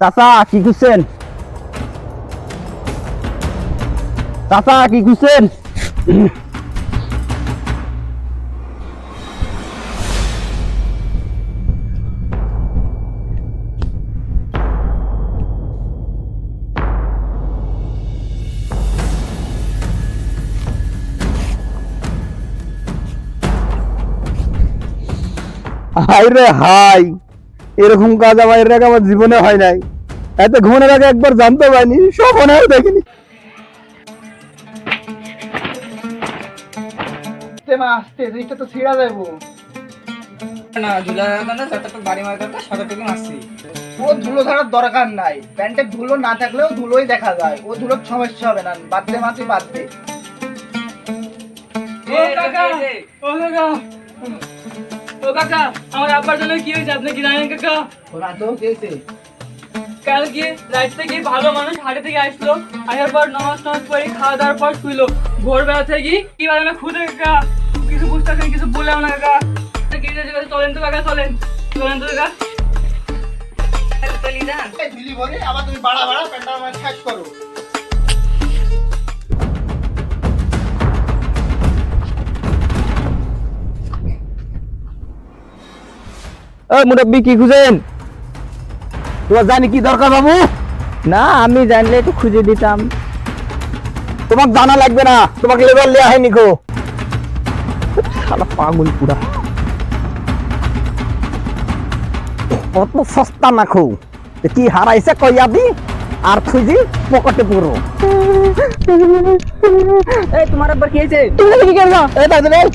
চাচা, কি খুঁজছেন চাচা, কি খুঁজছেন হাই রে হাই এরকম কাজ আমার এর আগে আমার জীবনে হয় নাই। এত ঘুমানোর আগে একবার জানতে পারিনি স্বপ্নেও দেখিনি। আস্তে মা জিনিসটা তো ছিঁড়া যাব না ঝুলা না যতটুকু বাড়ি মারা দরকার ততটুকু মারছি। ও ধুলো ছাড়ার দরকার নাই। প্যান্টে ধুলো না থাকলেও ধুলোই দেখা যায়। ও ধুলোর সমস্যা হবে না বাদতে মাতি বাদতে ও কাকা ও কাকা। ও কাকা আমার আব্বার জন্য কি হয়েছে আপনি কি জানেন কাকা? ওরা তো গেছে কালকে রাত থেকে ভালো মানুষ হাটে থেকে আসলো আসার পর নামাজ টামাজ পরে খাওয়া দাওয়ার পর শুইলো। ভোরবেলা থেকে কি বলে না খুদে কাকা কিছু বুঝতেছেন কিছু বললাম না কাকা। চলেন তো কাকা চলেন। চলেন তো কাকা। চলি যান এই ঝুলি ভরে আবার তুমি বাড়া বাড়া প্যান্টটা আমার শেষ করো। মুরব্বী কি খুঁজেন? তোমার জানি কি দরকার বাবু? না আমি জানলে একটু খুঁজে দিতাম। তোমার জানা লাগবে না তোমাকে লেবার লিয়া হয়নি গো। শালা পাগল পুরা অত সস্তা না খো কি হারাইছে কইয়া দি আর খুঁজি পকেটে পুরো। এই তোমার আব্বার কি হয়েছে? তুমি কি করবা এই দাদা ভাই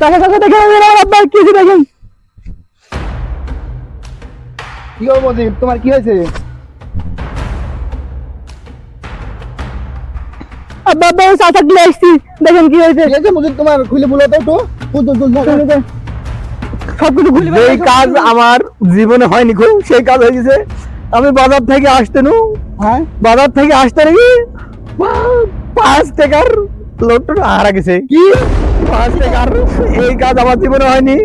কাকা কাকা দেখে আমার আব্বা কি দেখেন কি মজিব তোমার কি হয়েছে? আব্বা আব্বা ওই চাচা দিয়ে আসছি। দেখেন কি হয়েছে। ঠিক আছে মজিব তোমার? খুলে বলো তো একটু। তুল তুল তুল সবকিছু খুলে এই কাজ আমার জীবনে হয়নি খুব সেই কাজ হয়ে গেছে। আমি বাজার থেকে আসতে নু হ্যাঁ? বাজার থেকে আসতে নাকি পাঁচ টাকার লোট হারা গেছে। কি? পাঁচ টাকার এই কাজ আমার জীবনে হয়নি।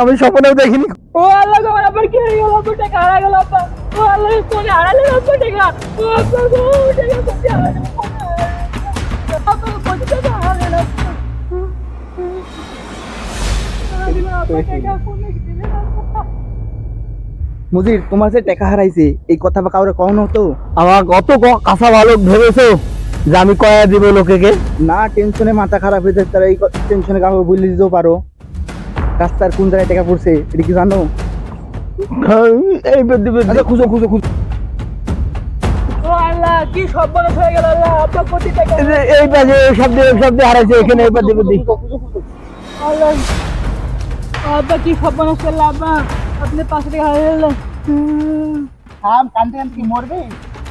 আমি স্বপ্নেও দেখিনি। ও আল্লাহ গো, আমার কি হয়ে গেল? আব্বার টাকা হারা গেল আব্বা। ও আল্লাহ কোনে হারালে আব্বার টাকা ও আব্বা গো টাকা কোনে হারালে আব্বা কোটি টাকা হারালে আব্বা। আব্বা টাকা কোনে গেলে আব্বা? মজির তোমার যে টাকা হারাইছে এই কথা বা কাউরে কখনো হতো আমার কত ক- কাঁচা ভালো ভেবেছো যে আমি কয়া দিব লোকেকে? না টেনশনে মাথা খারাপ হয়ে যায় তারা এই টেনশনে কাউকে বলে দিতেও পারো। রাস্তার কোন জায়গায় টাকা পড়ছে এটা কি জানো? এই খুঁজো খুঁজো খুঁজো। ও আল্লাহ কি সর্বনাশ হয়ে গেল আল্লাহ আব্বা কোটি টাকা। এই পাশে এই শব্দে এই শব্দে হারাইছে এখানে এই বুদ্ধি বুদ্ধি আল্লাহ আব্বা কি করল আব্বা? আপনি টাকা হারিয়ে গেলেন। থাম কানতে কানতে কি মরবে?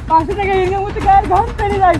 পাঁচশো টাকা ইনকাম করতে গায়ের ঘাম পেরে যায়